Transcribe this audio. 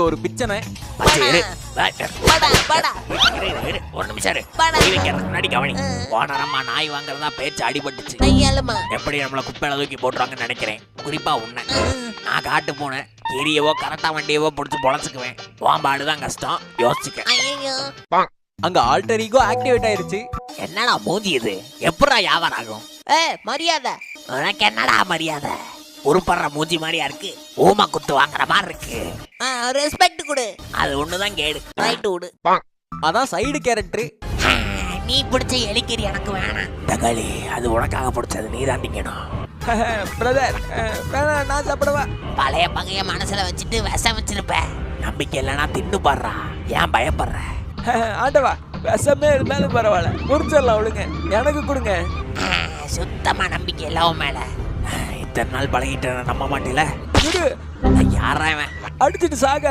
ஒரு பிச்சனை. ஒரு நிமிஷம் முன்னாடி கவனி. போன நம்ம நாய் வாங்குறதா பேச்சு அடிபட்டுச்சு. எப்படி நம்மள குப்பையில தூக்கி போட்டுருவாங்கன்னு நினைக்கிறேன். குறிப்பா உன்னை. நான் காட்டு போனேன். கீரியவோ கரெக்டா வண்டியவோ பிடிச்சி பொழச்சுக்குவேன். வாம்பாடு தான் கஷ்டம். யோசிச்சுக்க. ஐயோ அங்க ஆல்டர் ஈகோ ஆக்டிவேட் ஆயிருச்சு. என்னடா மூஞ்சி இது? எப்படா வியாபாரம் ஆகும்? ஏ மரியாதை. உனக்கு என்னடா மரியாதை? உருப்படுற மூஞ்சி மாதிரியா இருக்கு. ஊமா குத்து வாங்குற மாதிரி இருக்கு. ரெஸ்பெக்ட் கொடு. அது ஒண்ணுதான் கேடு. ரைட் விடு அதான் சைடு கேரக்டர் நீ பிடிச்ச எலிக்கறி எனக்கு வேணாம். தகாளி அது உனக்காக பிடிச்சது நீ தான் திங்கணும் பிரதர் வேணாம் நான் சாப்பிடவா? பழைய பகைய மனசுல வச்சுட்டு விஷம் வச்சிருப்ப நம்பிக்கை இல்லைன்னா தின்னு பாடுறா. ஏன் பயப்படுற? ஆண்டவா விஷமே இருந்தாலும் பரவாயில்ல. முடிச்சிடலாம் அவளுங்க எனக்கு கொடுங்க. சுத்தமா நம்பிக்கை இல்ல உன் மேல. இத்தனை நாள் பழகிட்டு நம்ப மாட்டேல யாரா இவன்? அடிச்சிட்டு சாக